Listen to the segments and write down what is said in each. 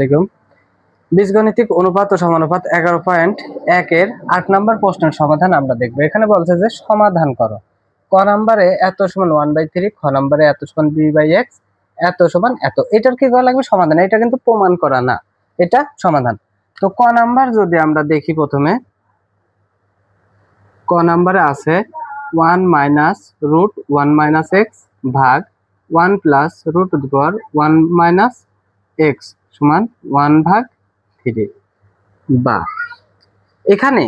আলাইকুম। বীজগণিতিক অনুপাত ও সমানুপাত এগারো পয়েন্ট একের আট নম্বর প্রশ্নের সমাধান আমরা দেখব। এখানে বলছে যে সমাধান করো। ক নাম্বারে এত সমান ওয়ান বাই থ্রি খ নাম্বারে এত সমান বি বাই এক্স এত সমান এত। এটার কি করা লাগবে? সমাধান। এটা কিন্তু প্রমাণ করা না। এটা সমাধান। তো ক নাম্বার যদি আমরা দেখি প্রথমে, ক নাম্বারে আছে one minus root one minus x ভাগ one plus root one minus x সমান ওয়ান ভাগ থ্রি বা। এখানে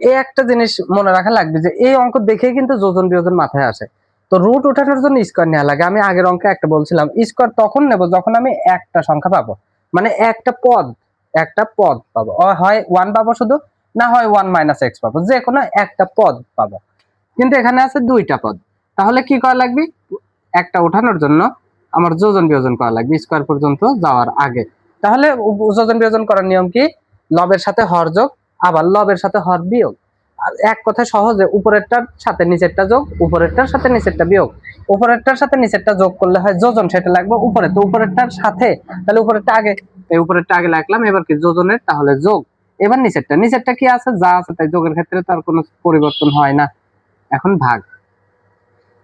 এই একটা জিনিস মনে রাখা লাগবে যে এই অঙ্ক দেখে কিন্তু যোজন বিয়োজন মাথায় আসে। তো রুট ওঠানোর জন্য স্কোয়ার নেওয়া লাগে। আমি আগের অঙ্কে একটা বলছিলাম স্কোয়ার তখন নেব যখন আমি একটা সংখ্যা পাবো। মানে একটা পদ একটা পদ পাবো। হয় ওয়ান পাবো শুধু, না হয় ওয়ান মাইনাস এক্স পাবো। যে কোনো একটা পদ পাবো। কিন্তু এখানে আছে দুইটা পদ। তাহলে কি করা লাগবে? একটা ওঠানোর জন্য আমার যোজন বিয়োজন করা লাগবে স্কোয়ার পর্যন্ত যাওয়ার আগে। তাহলে উ- যোজন বিয়োজন করার নিয়ম কি? লবের সাথে হর যোগ, আবার লবের সাথে হর বিয়োগ। এক কথায় সহজে, উপরেরটার সাথে নিচেরটা যোগ, উপরেরটার সাথে নিচেরটা বিয়োগ। উপরেরটার সাথে নিচেরটা যোগ করলে হয় যোজন, সেটা লাগবে উপরে। তো উপরেরটার সাথে, তাহলে উপরেরটা আগে, এই উপরেরটা আগে লাগলাম, এবার কি যোজনের, তাহলে যোগ। এবার নিচেরটা নিচেরটা কি আছে? যা আছে, তাই যোগের ক্ষেত্রে তার কোনো পরিবর্তন হয় না। এখন ভাগ।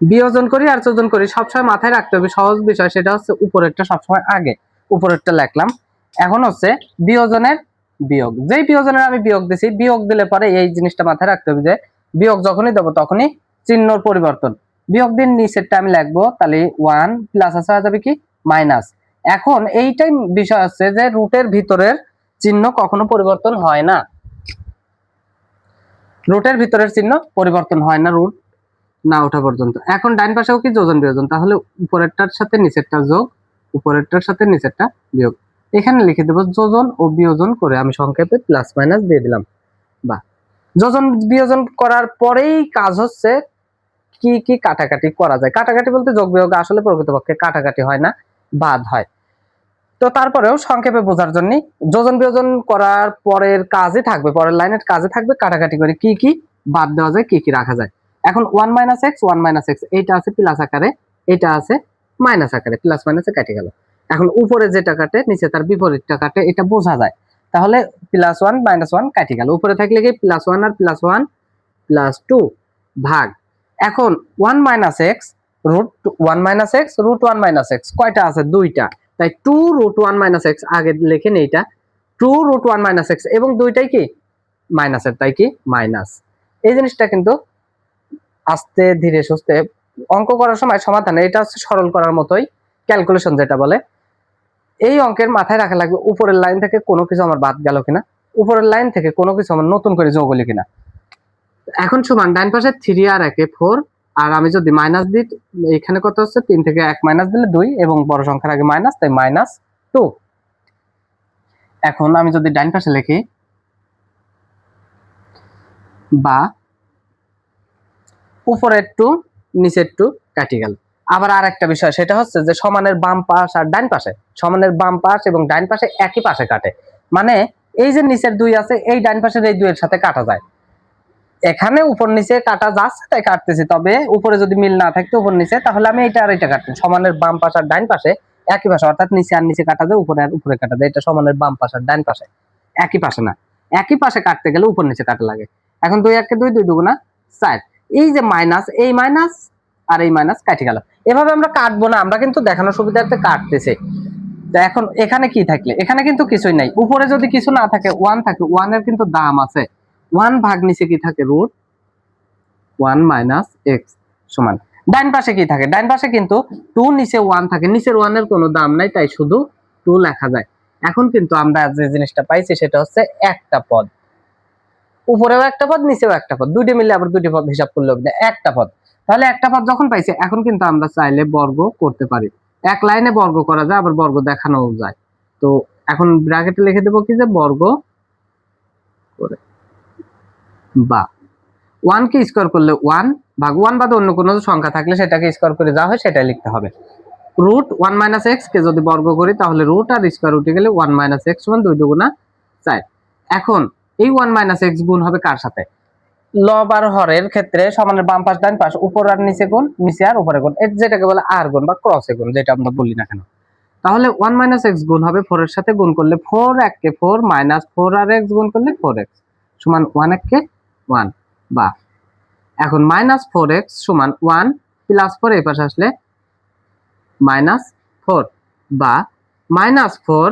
বিয়োজন করি আর যোজন করি, সবসময় মাথায় রাখতে হবে সহজ বিষয়, সেটা হচ্ছে উপরেরটা সবসময় আগে। উপরেরটা লিখলাম। এখন হচ্ছে বিয়োজনের বিয়োগ। যেই বিয়োজনের আমি বিয়োগ দিছি, বিয়োগ দিলে পরে এই জিনিসটা মাথায় রাখতে হবে যে, বিয়োগ যখনই দেবো তখনই চিহ্নর পরিবর্তন। বিয়োগ দিন নিচেরটা আমি লিখব, তাহলে ওয়ান প্লাস আসা যাবে কি? মাইনাস। এখন এইটাই বিষয় হচ্ছে যে, রুটের ভিতরের চিহ্ন কখনো পরিবর্তন হয় না। রুটের ভিতরের চিহ্ন পরিবর্তন হয় না, রুট না ওঠা পর্যন্ত। এখন ডাইন পাশেও কি যোজন বিয়োজন? তাহলে উপরেরটার সাথে নিচেরটা যোগ উপরেরটার সাথে নিচেরটা বিয়োগ। এখানে লিখে দেবো যোজন ও বিয়োজন করে আমি সংক্ষেপে প্লাস মাইনাস দিয়ে দিলাম। বা যোজন, বিয়োজন করার পরেই কাজ হচ্ছে কি কি কাটাকাটি করা যায়। কাটাকাটি বলতে যোগ, বিয়োগ আসলে প্রকৃতপক্ষে কাটাকাটি হয় না, বাদ হয়। তো তারপরেও সংক্ষেপে বোঝার জন্য যোজন, বিয়োজন করার পরের কাজে থাকবে, পরের লাইনের কাজে থাকবে কাটাকাটি করে কি কি বাদ দেওয়া যায়, কি কি রাখা যায়। এখন one minus x one minus x এইটা আছে প্লাস আকারে এটা আছে মাইনাস আকারে প্লাস মাইনাসে কেটে গেল। এখন উপরে যেটা কাটে নিচে তার বিপরীতটা কাটে এটা বোঝা যায়। তাহলে প্লাস ওয়ান মাইনাস ওয়ান কাটে গেল। উপরে থাকলে কি প্লাস ওয়ান আর প্লাস ওয়ান প্লাস টু ভাগ। এখন one minus x root one minus x root one minus x কয়টা আছে? দুইটা। তাই two root one minus x আগে লেখেন এইটা two root one minus x এবং দুইটাই কি? মাইনাসের তাই কি? মাইনাস এই জিনিসটা কিন্তু আস্তে ধীরে সুস্থে অঙ্ক করার সময় সমাধানে, এটা হচ্ছে সরল করার মতোই ক্যালকুলেশন যেটা বলে। এই অঙ্কের মাথায় রাখা লাগবে, উপরের লাইন থেকে কোনো কিছু আমার বাদ গেল কিনা, উপরের লাইন থেকে কোনো কিছু আমার নতুন করে যোগ হলো কিনা। এখন সমান ডাইন পাশে থ্রি আর একে ফোর আর আমি যদি মাইনাস দিই, এখানে কত হচ্ছে? তিন থেকে এক মাইনাস দিলে দুই, এবং বড় সংখ্যার আগে মাইনাস তাই মাইনাস টু এখন আমি যদি ডাইন পাশে লিখি, বা, উপরের টু নিচের টু কাটি গেল। আবার আর একটা বিষয়, সেটা হচ্ছে যে সমানের বাম পাশ আর ডান পাশে, সমানের বাম পাশ এবং ডান পাশে একই পাশে কাটে। মানে এই যে নিচের দুই আছে, এই ডান পাশের এই দুইয়ের সাথে কাটা যায়। এখানে উপর নিচে কাটা যাচ্ছে তাই কাটতেছি, তবে উপরে যদি মিল না থাকতো উপর নিচে, তাহলে আমি এটা আর এটা কাটতাম সমানের বাম পাশ আর ডান পাশে একই পাশে, অর্থাৎ নিচে আর নিচে কাটা যায়, উপরে আর উপরে কাটা যায়। এটা সমানের বাম পাশ আর ডান পাশে একই পাশে না। একই পাশে কাটতে গেলে উপর নিচে কাটা লাগে। এখন দুই একে দুই দুই দুগুণা চার। এই যে মাইনাস এই মাইনাস আর এই মাইনাস কাটে গেল। এভাবে আমরা কাটবো না, আমরা কিন্তু দেখানোর সুবিধার্থে কাটতেছে। তো এখন এখানে কি থাকলে? এখানে কিন্তু কিছুই নাই। উপরে যদি কিছু না থাকে ওয়ান থাকে ওয়ানের কিন্তু দাম আছে। ওয়ান ভাগ নিচে কি থাকে? রুট ওয়ান মাইনাস এক্স সমান। ডাইন পাশে কি থাকে? ডাইন পাশে কিন্তু টু নিচে ওয়ান থাকে। নিচের ওয়ানের কোনো দাম নাই, তাই শুধু টু লেখা যায়। এখন কিন্তু আমরা যে জিনিসটা পাইছি, সেটা হচ্ছে একটা পদ। উপরেও একটা পদ, নিচেও একটা পদ। দুইটা মিলে আবার দুটি পদ হিসাব করলে হবে একটা পদ। তাহলে একটা পদ যখন পাইছি, এখন কিন্তু আমরা চাইলে বর্গ করতে পারি। এক লাইনে বর্গ করা যায়, আবার বর্গ দেখানো যায়। তো এখন ব্র্যাকেটে লিখে দেবো কি যে বর্গ করে বা। ওয়ান কে স্কোয়ার করলে ওয়ান ভাগ ওয়ান বাদে অন্য কোনো সংখ্যা থাকলে সেটাকে স্কোয়ার করে যা হয় সেটাই লিখতে হবে। রুট ওয়ান মাইনাস এক্স কে যদি বর্গ করি, তাহলে রুট আর স্কোয়ার উঠে গেলে ওয়ান মাইনাস এক্স সমান দুই দুগুণা চার। এখন এই ওয়ান মাইনাস এক্স গুণ হবে কার সাথে? লব আর হরের ক্ষেত্রে সমানের বাম পাশ ডান পাশ উপর আর নিচে গুণ নিচে আর উপরে গুণ যেটাকে বলে আর গুণ বা ক্রসে গুণ যেটা আমরা বলি না কেন। তাহলে ওয়ান মাইনাস এক্স গুণ হবে ফোর এর সাথে গুণ করলে ফোর এককে ফোর মাইনাস ফোর আর এক্স গুণ করলে ফোর এক্স সমান ওয়ান এককে ওয়ান বা। এখন মাইনাস ফোর এক্স সমান ওয়ান প্লাস ফোর এই পাশে আসলে মাইনাস ফোর বা। মাইনাস ফোর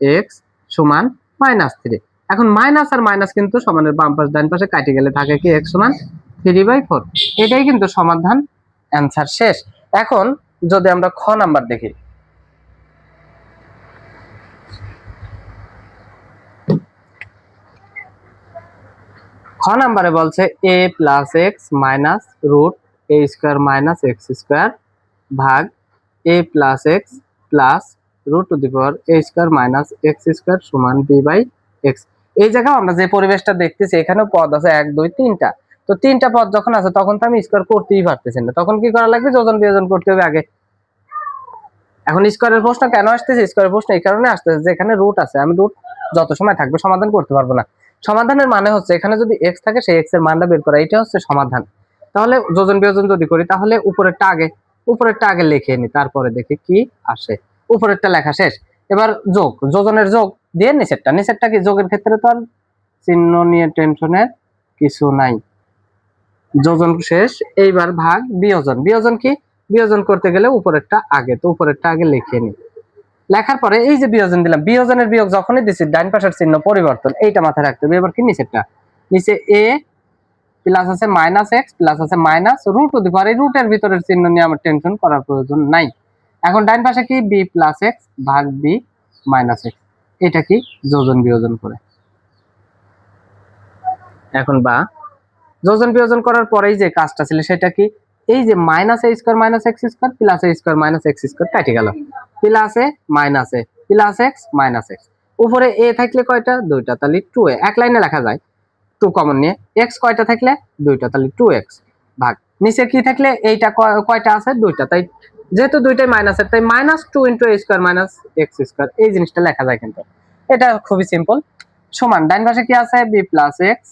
এক্স সমান মাইনাস থ্রি এখন মাইনাস আর মাইনাস কিন্তু সমানের বাম পাশ, ডান পাশে কাটে গেলে থাকে কি এক্স সমান থ্রি বাই ফোর এটাই কিন্তু সমাধান অ্যান্সার শেষ। এখন যদি আমরা খ নাম্বার দেখি। খ নাম্বারে বলছে a plus x minus root a square minus x square ভাগ a plus x plus root to the power a square minus x square সমান বি বাই এক্স এই জায়গায় আমরা যে পরিবেশটা দেখতেছি, এখানেও পদ আছে এক, দুই, তিনটা। তো তিনটা পদ যখন আছে, তখন তো আমি স্কোয়ার করতেই পারতেছি না। তখন কি করা লাগবে? যোজন বিয়োজন করতে হবে আগে। এখন স্কোয়ারের প্রশ্ন কেন আসতেছে? স্কোয়ারের প্রশ্ন এই কারণে আসতেছে যে এখানে রুট আছে। আমি রুট যত সময় থাকবে সমাধান করতে পারব না। সমাধানের মানে হচ্ছে এখানে যদি এক্স থাকে, সেই এক্সের মানটা বের করা। এটা হচ্ছে সমাধান। তাহলে যোজন বিয়োজন যদি করি, তাহলে উপরেরটা আগে উপরেরটা আগে লিখে নি, তারপরে দেখি কি আসে। উপরেরটা লেখা শেষ। এবার যোগ, যোজনের যোগ দিয়ে নিচেরটা নিচেরটা কি যোগের ক্ষেত্রে তো আর চিহ্ন নিয়ে টেনশনের কিছু নাই। যোজন শেষ, এইবার ভাগ বিয়োজন। বিয়োজন কি? বিয়োজন করতে গেলে উপরেরটা আগে, তো উপরেরটা আগে লিখে নি। লেখার পরে এই যে বিয়োজন দিলাম, বিয়োজনের বিয়োগ যখনই দিছি, ডান পাশের চিহ্ন পরিবর্তন, এইটা মাথায় রাখতে হবে। এবার কি নিচেরটা নিচে এ প্লাস আছে মাইনাস এক্স প্লাস আছে মাইনাস রুট হতে পারে রুটের ভিতরের চিহ্ন নিয়ে আমার টেনশন করার প্রয়োজন নাই। এখন ডান পাশে কি? বি প্লাস এক্স ভাগ বি মাইনাস এক্স এটা কি যোজন বিয়োজন করে? এখন বা। যোজন বিয়োজন করার পরেই যে কাজটা ছিল সেটা কি? এই যে minus a square minus x square plus a square minus x square কেটে গেল। Plus a minus a plus x minus x উপরে এ থাকলে কয়টা? দুইটা। তাহলে টু এ এক লাইনে লেখা যায়। টু কমন নিয়ে। এক্স কয়টা থাকলে? দুইটা। তাহলে টু এক্স ভাগ। নিচে কি থাকলে? এইটা কয়- কয়টা আছে? দুইটা। তাই যেহেতু দুইটাই মাইনাসের তাই minus two into a square minus x square এই জিনিসটা লেখা যায় কিন্তু। এটা খুবই সিম্পল সমান ডাইন পাশে কি আছে? বি প্লাস এক্স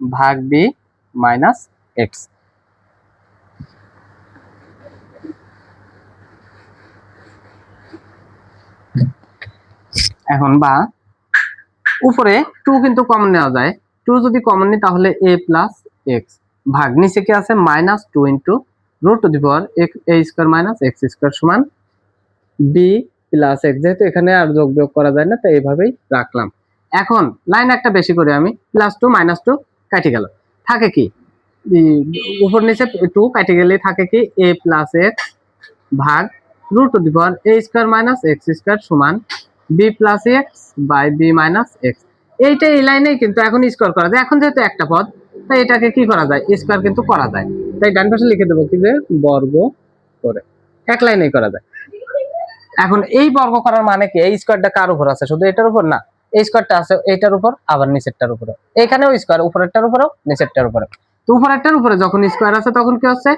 ভাগ বি মাইনাস এক্স এখন বা, উপরে টু কিন্তু কমন নেওয়া যায়। টু যদি কমন নিই, তাহলে এ প্লাস এক্স ভাগ নিচে কি আছে? Minus two into root to the power a square minus x square সমান বি প্লাস এক্স। যেহেতু এখানে আর যোগ বিয়োগ করা যায় না তাই এইভাবেই রাখলাম। এখন লাইন একটা বেশি করে আমি, প্লাস টু, মাইনাস টু কাটি গেল। থাকে কি? উপর নিচে টু কাটি গেলে থাকে কি? এ প্লাস এক্স ভাগ root to the power a square minus x square সমান b plus x by b minus x. এইটা এই লাইনেই কিন্তু এখন স্কোয়ার করা যায়। এখন যেহেতু একটা পদ, তাই এটাকে কি করা যায়? স্কোয়ার কিন্তু করা যায়। তাই ডান পাশে লিখে দেবো কি যে বর্গ করে। এক লাইনেই করা যায়। এখন এই বর্গ করার মানে কি? এই স্কোয়ারটা কার উপর আছে? শুধু এটার উপর না? এই স্কোয়ারটা আছে এইটার উপর, আবার নিচেরটার উপরে এখানেও স্কোয়ার উপরেরটার উপরেও, নিচেরটার উপরে তো উপরেরটার উপরে যখন স্কোয়ার আছে তখন কি হচ্ছে?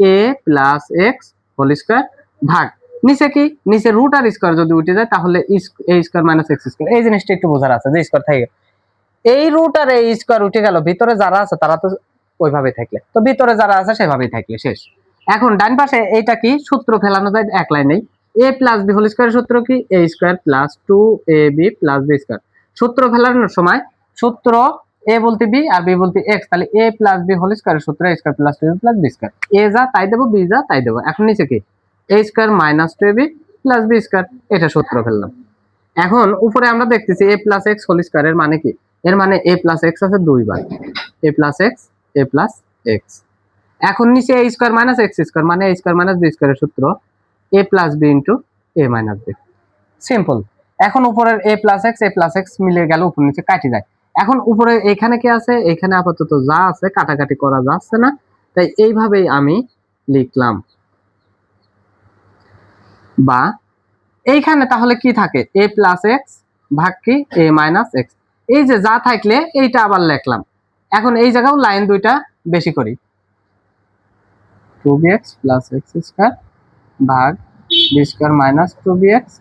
A plus x whole square ভাগ। নিচে কি? নিচে রুট আর স্কোয়ার যদি উঠে যায় তাহলে a square minus x square এই জিনিসটা একটু বোঝার আছে, যে স্কোয়ার থাকে। এই রুট আর এই স্কোয়ার উঠে গেল, ভিতরে যারা আছে তারা তো ওইভাবে থাকলে। তো ভিতরে যারা আছে সেভাবেই থাকলে, শেষ। এখন ডান পাশে এইটা কি? সূত্র ফেলানো যায়, এক লাইনেই a plus b whole square সূত্র কি? A square plus two a b plus b square. সূত্র ফেলানোর সময় সূত্র এ বলতে বি আর বি বলতে এক্স, তাহলে a plus b whole square সূত্র, a square plus two plus b square. A যা, তাই দেবো, বি যা, তাই দেবো। এখন নিচে কি? A square minus two a b plus b square, এটা সূত্র ফেললাম। এখন উপরে আমরা দেখতেছি a plus x whole square এর মানে কি? এর মানে এ প্লাস এক্স আছে দুইবার। A plus x a plus x এখন নিচে a square minus x square মানে এ স্কোয়ার মাইনাস বি স্কোয়ারের সূত্র a plus b into a minus b simple এখন উপরের a plus x a plus x মিলে গেল উপর নিচে কাটি যায়। এখন উপরে এখানে কি আছে? এখানে আপাতত যা আছে, কাটাকাটি করা যাচ্ছে না। তাই এইভাবেই আমি লিখলাম। বা এইখানে তাহলে কি থাকে? এ প্লাস এক্স ভাগ কি? এ মাইনাস এক্স এই যে যা থাকলে এইটা আবার লিখলাম। এখন এই জায়গাও লাইন দুইটা বেশি করি। Two b x plus x square ভাগ b square minus two b x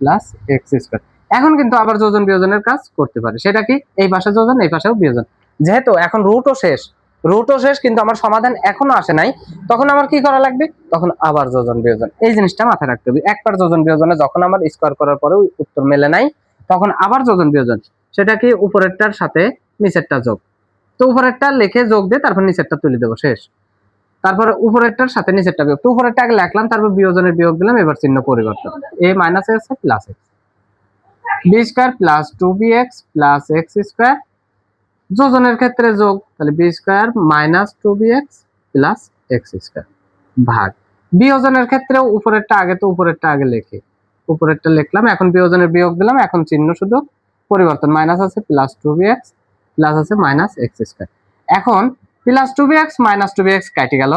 plus x square. এখন কিন্তু আবার যোজন বিয়োজনের কাজ করতে পারে। সেটা কি? এই পাশে যোজন, এই পাশেও বিয়োজন। যেহেতু এখন রুটও শেষ রুটও শেষ কিন্তু আমার সমাধান এখনও আসে নাই। তখন আমার কি করা লাগবে? তখন আবার যোজন বিয়োজন। এই জিনিসটা মাথায় রাখতে হবে। একবার যোজন বিয়োজনে যখন আমার স্কোয়ার করার পরেও উত্তর মেলে নাই, তখন আবার যোজন বিয়োজন। সেটা কি উপরেরটার সাথে নিচেরটা যোগ? তো উপরেরটা লিখে যোগ দিয়ে তারপর নিচেরটা তুলে দেবো, শেষ। তারপর উপরেরটার সাথে নিচেরটা বিয়োগ। তো উপরেরটা আগে লিখলাম, তারপর বিয়োজনের বিয়োগ দিলাম, এবার চিহ্ন পরিবর্তন। A minus x plus x b square plus two b x plus x square যোজনের ক্ষেত্রে যোগ, তাহলে b square minus two b x plus x square ভাগ। বিয়োজনের ক্ষেত্রেও উপরেরটা আগে, তো উপরেরটা আগে লেখে। উপরেরটা লিখলাম, এখন বিয়োজনের বিয়োগ দিলাম, এখন চিহ্ন শুধু পরিবর্তন। মাইনাস আছে plus two b x plus আছে মাইনাস এক্স স্কোয়ার। এখন plus two b x minus two b x কেটে গেল।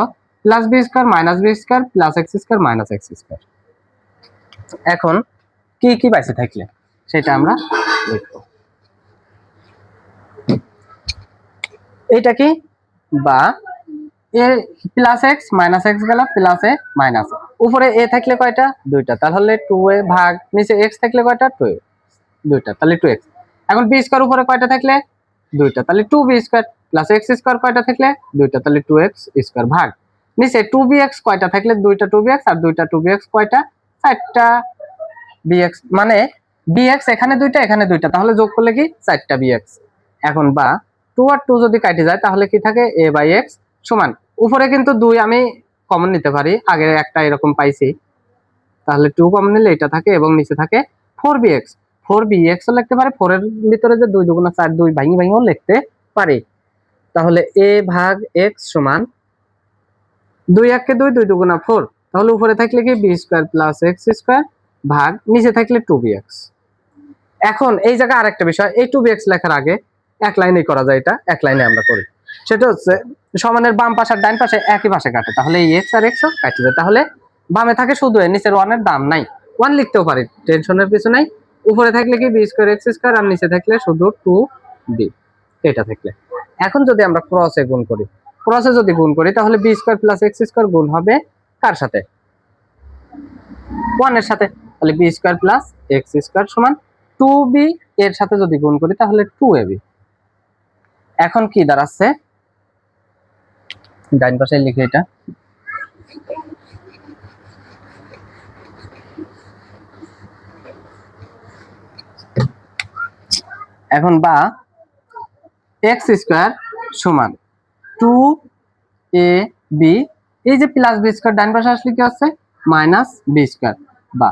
Plus b square minus b square plus x square minus x square. এখন কি কি বাইসে থাকলে? সেটা আমরা লিখব এইটা কি? বা a plus x minus x গেল প্লাস এ মাইনাস। উপরে এ থাকলে কয়টা? দুইটা। তাহলে টু এ ভাগ, নিচে এক্স থাকলে কয়টা? Two a. দুইটা। তাহলে টু এক্স। এখন বি স্কোয়ার উপরে কয়টা থাকলে? দুইটা, তাহলে two b square plus x square কয়টা থাকলে? দুইটা, তাহলে টু এক্স স্কোয়ার ভাগ। নিচে টু বি এক্স কয়টা থাকলে? দুইটা টু বি এক্স আর দুইটা টু বি এক্স কয়টা? চারটা বি এক্স মানে বি এক্স এখানে দুইটা এখানে দুইটা, তাহলে যোগ করলে কি? চারটা বি এক্স এখন বা টু আর টু যদি কাটে যায়, তাহলে কি থাকে? এ বাই এক্স সমান। উপরে কিন্তু দুই আমি কমন নিতে পারি আগে একটা এরকম পাইছি। তাহলে টু কমন নিলে এটা থাকে এবং নিচে থাকে four b x four b x লিখতে পারে ফোর এর ভিতরে যে দুই দুগুণা চার, দুই ভাঙি ভাঙিও লিখতে পারি। তাহলে এ ভাগ এক্স সমান দুই এককে দুই দুই দুগুণা ফোর তাহলে উপরে থাকলে কি? B square plus x square ভাগ, নিচে থাকলে টু বি এক্স এখন এই জায়গায় আরেকটা বিষয়, এই টু বি এক্স লেখার আগে এক লাইনেই করা যায় এটা, এক লাইনে আমরা করি। সেটা হচ্ছে, সমানের বাম পাশে আর ডান পাশে একই পাশে কাটে। তাহলে এই এক্স আর এক্সও কাটে যায়। তাহলে বামে থাকে শুধু নিচের ওয়ানের দাম নাই। ওয়ান লিখতেও পারি টেনশনের কিছু নাই। উপরে থাকলে কি বি স্কোয়ার এক্স স্কোয়ার আর নিচে থাকলে শুধু টু বি এটা থাকলে। এখন যদি আমরা ক্রসে গুণ করি ক্রসে যদি গুণ করি, তাহলে b square plus x square গুণ হবে কার সাথে? ওয়ানের সাথে। তাহলে b square plus x square সমান টু বি এর সাথে যদি গুণ করি, তাহলে টু এ বি এখন কি দাঁড়াচ্ছে? ডাইন পাশে লিখে এটা। এখন বা এক্স স্কোয়ার সমান টু এ বি, এই যে প্লাস বি স্কোয়ার ডান পাশে আসলে কি হচ্ছে? মাইনাস বি স্কোয়ার বা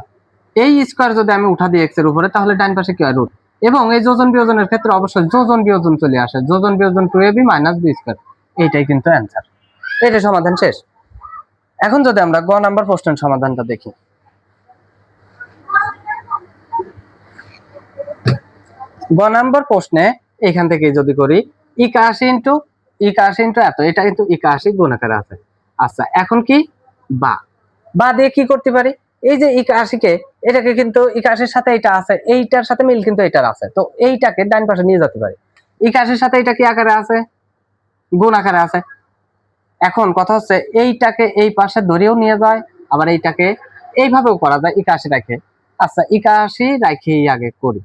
এই স্কোয়ার যদি আমি উঠা দিই এক্সের উপরে, তাহলে ডান পাশে কি হয়? রুট এবং এই যোজন বিয়োজনের ক্ষেত্রে অবশ্যই যোজন বিয়োজন চলে আসে। যোজন বিয়োজন two a b minus b square এইটাই কিন্তু অ্যান্সার এটা সমাধান শেষ। এখন যদি আমরা গ নাম্বার প্রশ্নের সমাধানটা দেখি। গ নাম্বার প্রশ্নে এখান থেকে যদি করি একাশি ইন্টু একাশি ইন্টু এত, এটা কিন্তু একাশি গুণাকারে আছে। আচ্ছা এখন কি? বা। বা দিয়ে কি করতে পারি? এই যে একাশিকে এটাকে কিন্তু একাশির সাথে এটা আছে, এইটার সাথে মিল কিন্তু এটার আছে। তো এইটাকে ডান পাশে নিয়ে যেতে পারি। একাশির সাথে এটা কি আকারে আছে? গুণ আকারে আছে। এখন কথা হচ্ছে, এইটাকে এই পাশে ধরেও নিয়ে যায়, আবার এইটাকে এইভাবেও করা যায় একাশি রাখে। আচ্ছা একাশি রাখেই আগে করি।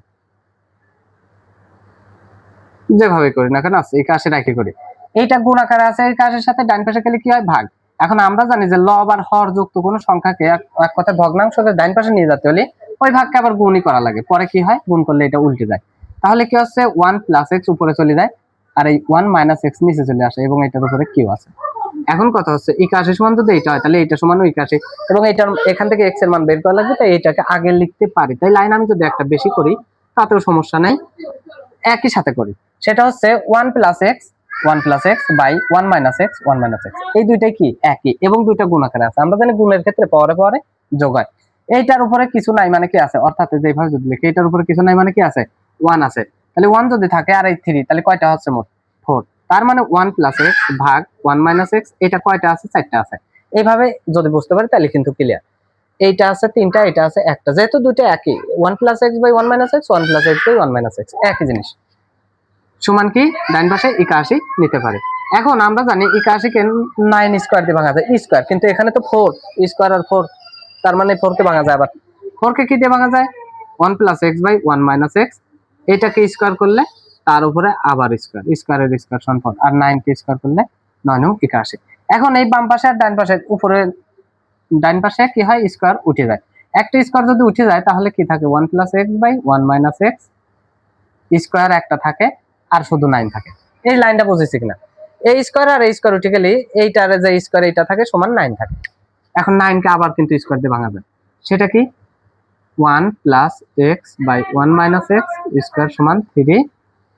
যেভাবে করি না কেন আছে একাশি রাখি করি। এইটা গুণ আকারে আছে কাশের সাথে ডান পাশে গেলে কি হয়? ভাগ। এখন আমরা জানি যে লব আর হর যুক্ত কোনো সংখ্যাকে এক কথা ভগ্নাংশকে ডান পাশে নিয়ে যেতে হলে ওই ভাগকে আবার গুণই করা লাগে। পরে কি হয়? গুণ করলে এটা উল্টে যায়। তাহলে কি হচ্ছে? ওয়ান প্লাস এক্স উপরে চলে যায় আর এই ওয়ান মাইনাস এক্স নিচে চলে আসে এবং এটার উপরে কিউ আছে। এখন কথা হচ্ছে একাশি সমান যদি এটা হয়, তাহলে এটা সমান একাশি এবং এটার, এখান থেকে এক্সের মান বের করা লাগবে, তাই এটাকে আগে লিখতে পারি। তাই লাইন আমি যদি একটা বেশি করি, তাতেও সমস্যা নাই। একই সাথে করি। সেটা হচ্ছে one plus x one plus x by one minus x one minus x এই দুইটাই কি? একই। এবং দুইটা গুণ আকারে আছে। আমরা জানি গুণের ক্ষেত্রে পরে পরে যোগ হয় এইটার উপরে কিছু নাই মানে কি আছে? অর্থাৎ যেভাবে যদি লিখি এটার উপরে কিছু নাই মানে কি আছে? ওয়ান আছে। তাহলে ওয়ান যদি থাকে, আর এই থ্রি তাহলে কয়টা হচ্ছে মোট? ফোর তার মানে ওয়ান প্লাস এক্স ভাগ ওয়ান মাইনাস এক্স এটা কয়টা আছে? চারটা আছে। এইভাবে যদি বুঝতে পারি, তাহলে কিন্তু ক্লিয়ার এইটা আছে তিনটা, এটা আছে একটা। যেহেতু দুইটা একই one plus x by one minus x one plus x by one minus x একই জিনিস। সমান কি? ডাইন পাশে একাশি নিতে পারে। এখন আমরা জানি একাশিকে নাইন স্কোয়ার দিয়ে ভাঙা যায়। স্কোয়ার কিন্তু এখানে তো ফোর স্কোয়ার আর ফোর তার মানে ফোর কে ভাঙা যায় আবার। ফোর কে দিয়ে ভাঙা যায়? One plus x by one minus x এটাকে স্কোয়ার করলে তার উপরে আবার স্কোয়ার স্কোয়ারের স্কোয়ার ফোর আর নাইন কে স্কোয়ার করলে নয় নং একাশি। এখন এই বাম পাশে আর ডান পাশে, উপরে ডান পাশে কি হয়? স্কোয়ার উঠে যায়। একটা স্কোয়ার যদি উঠে যায়, তাহলে কি থাকে? One plus x by one minus x square একটা থাকে। আর শুধু নাইন থাকে। এই লাইনটা বুঝেছি কিনা? এই স্কোয়ার আর এই স্কোয়ার উঠে গেলে এইটার যে স্কোয়ার এইটা থাকে সমান নাইন থাকে। এখন নাইনকে আবার কিন্তু স্কোয়ার দিয়ে ভাঙা যায় সেটা কি? One plus x by one minus x square সমান থ্রি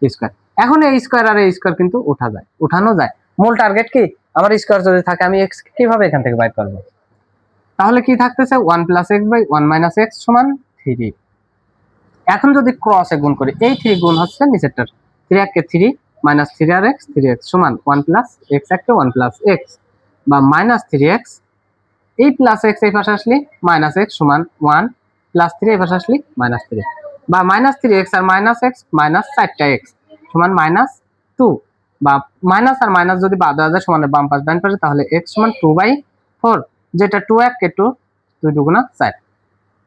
স্কোয়ার এখন এই স্কোয়ার আর এই স্কোয়ার কিন্তু উঠা যায়, উঠানো যায়। মূল টার্গেট কি? আমার স্কোয়ার যদি থাকে, আমি এক্স কীভাবে এখান থেকে বাইর করব? তাহলে কি থাকতেছে? One plus x by one minus x সমান থ্রি এখন যদি ক্রসে গুণ করি, এই থ্রি গুণ হচ্ছে নিচেরটার। থ্রি একে থ্রি মাইনাস থ্রি আর এক্স থ্রি এক্স সমান ওয়ান প্লাস এক্স একটা ওয়ান প্লাস এক্স বা মাইনাস থ্রি এক্স এই প্লাস এক্স এই পাশে আসলে মাইনাস এক্স সমান ওয়ান প্লাস থ্রি এই পাশে আসলে মাইনাস থ্রি বা মাইনাস থ্রি এক্স আর মাইনাস এক্স মাইনাস চারটা এক্স সমান মাইনাস টু বা মাইনাস আর মাইনাস যদি বাদ দেওয়া যায় সমান বাম পাশ ডান পাশে তাহলে এক্স সমান টু বাই ফোর যেটা টু এক কে টু দুই দুগুণা চার।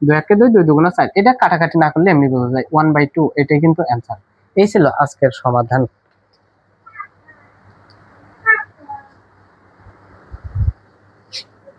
দুই একে দুই দুই দুগুণা চার। এটা কাটাকাটি না করলে এমনি বোঝা যায়। ওয়ান বাই টু এটাই কিন্তু অ্যান্সার এই ছিল আজকের সমাধান।